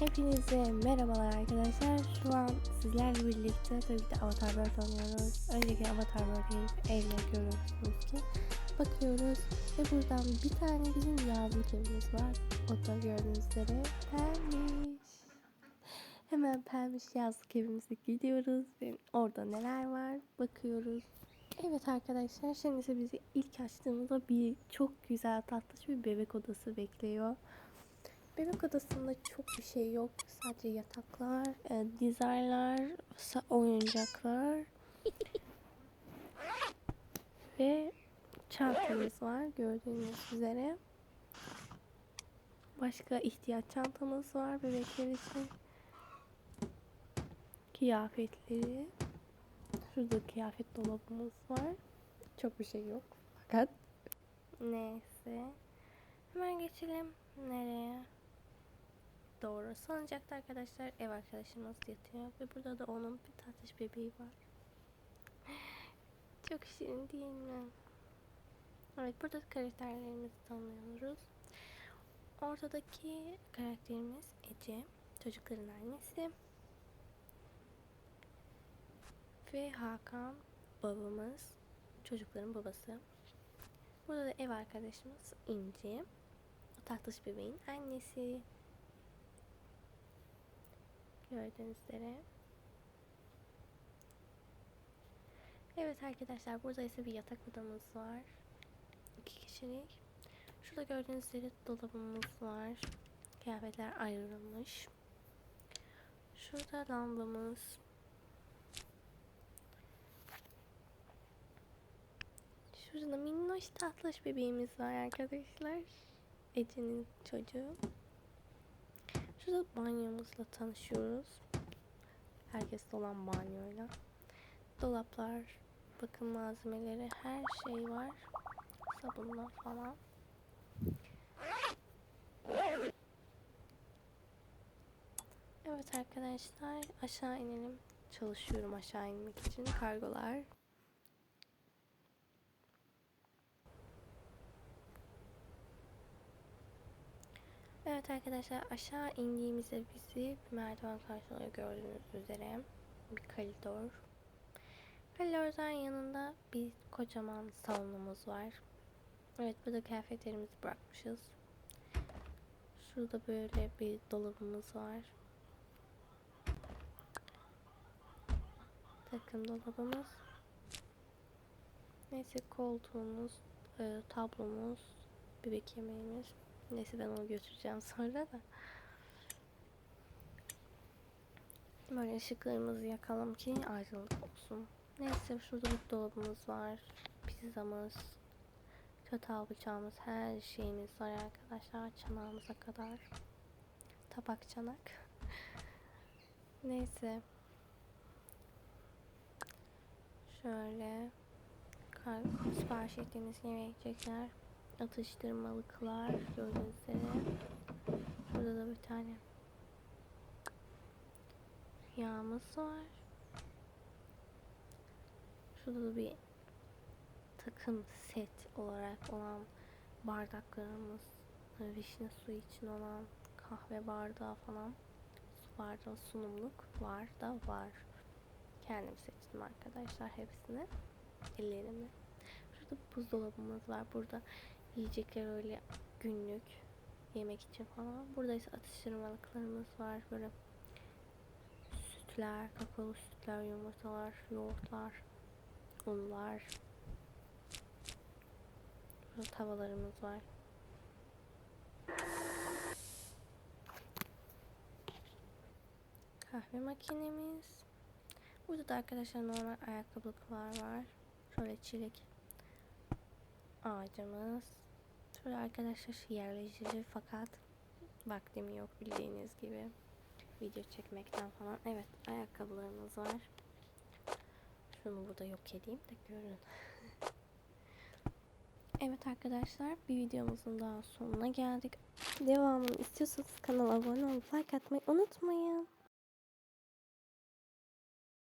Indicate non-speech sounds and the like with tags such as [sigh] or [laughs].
Hepinize merhabalar arkadaşlar. Şu an sizlerle birlikte tabii ki Avatar World oynuyoruz. Önceki Avatar World'ü evde görüyorsunuz ki. Bakıyoruz ve buradan bir tane bizim yazlık evimiz var. O da gördüğünüz üzere Pelmiş. Hemen Pelmiş yazlık evimize gidiyoruz orada neler var bakıyoruz. Evet arkadaşlar şimdi ise bizi ilk açtığımızda bir çok güzel tatlış bir bebek odası bekliyor. Bebek odasında çok bir şey yok. Sadece yataklar, e, dizerler, oyuncaklar [laughs] ve çantamız var gördüğünüz üzere. Başka ihtiyaç çantamız var bebekler için. Kıyafetleri. Şurada kıyafet dolabımız var. Çok bir şey yok fakat. Neyse. Hemen geçelim. Nereye? Doğru. Salıncakta arkadaşlar ev arkadaşımız yatıyor. Ve burada da onun bir tatlış bebeği var. [gasps] Çok şirin değil mi? Evet burada karakterlerimizi tanıyoruz. Ortadaki karakterimiz Ece. Çocukların annesi. Ve Hakan babamız. Çocukların babası. Burada da ev arkadaşımız İnci. Tatlış bebeğin annesi. Gördüğünüz. Evet arkadaşlar burada ise bir yatak odamız var. İki kişilik. Şurada gördüğünüz üzere dolabımız var. Kıyafetler ayrılmış. Şurada lambamız. Şurada minnoş tatlış bebeğimiz var arkadaşlar. Ece'nin çocuğu. Şurada banyomuzla tanışıyoruz. Herkes olan banyoyla. Dolaplar, bakım malzemeleri, her şey var. Sabunlar falan. Evet arkadaşlar aşağı inelim. Çalışıyorum aşağı inmek için. Kargolar. Evet arkadaşlar aşağı indiğimizde bizi bir merdiven karşılıyor gördüğünüz üzere. Bir koridor. Koridordan yanında bir kocaman salonumuz var. Evet burada kıyafetlerimizi bırakmışız. Şurada böyle bir dolabımız var. Takım dolabımız. Neyse koltuğumuz, e, tablomuz, bebek yemeğimiz. Neyse ben onu götüreceğim [laughs] sonra da. Böyle ışıklarımızı yakalım ki aydınlık olsun. Neyse şurada bir dolabımız var. Pizzamız, çatal bıçağımız, her şeyimiz var arkadaşlar. Çanağımıza kadar. Tabak çanak. [laughs] Neyse. Şöyle sipariş ettiğimiz yemekler atıştırmalıklar gördüğünüz üzere. Burada da bir tane yağımız var. Şurada da bir takım set olarak olan bardaklarımız, vişne suyu için olan kahve bardağı falan su bardağı sunumluk var da var. Kendim seçtim arkadaşlar hepsini ellerimle. Şurada buzdolabımız var. Burada yiyecekler öyle günlük yemek için falan. Burada ise atıştırmalıklarımız var. Böyle sütler, kakaolu sütler, yumurtalar, yoğurtlar, unlar. Burada tavalarımız var. Kahve makinemiz. Burada da arkadaşlar normal ayakkabılıklar var. Şöyle çilek ağacımız. Şöyle arkadaşlar yerleşici fakat vaktim yok bildiğiniz gibi. Video çekmekten falan. Evet ayakkabılarımız var. Şunu burada yok edeyim de görün. [laughs] evet arkadaşlar bir videomuzun daha sonuna geldik. Devamını istiyorsanız kanala abone olup like atmayı unutmayın.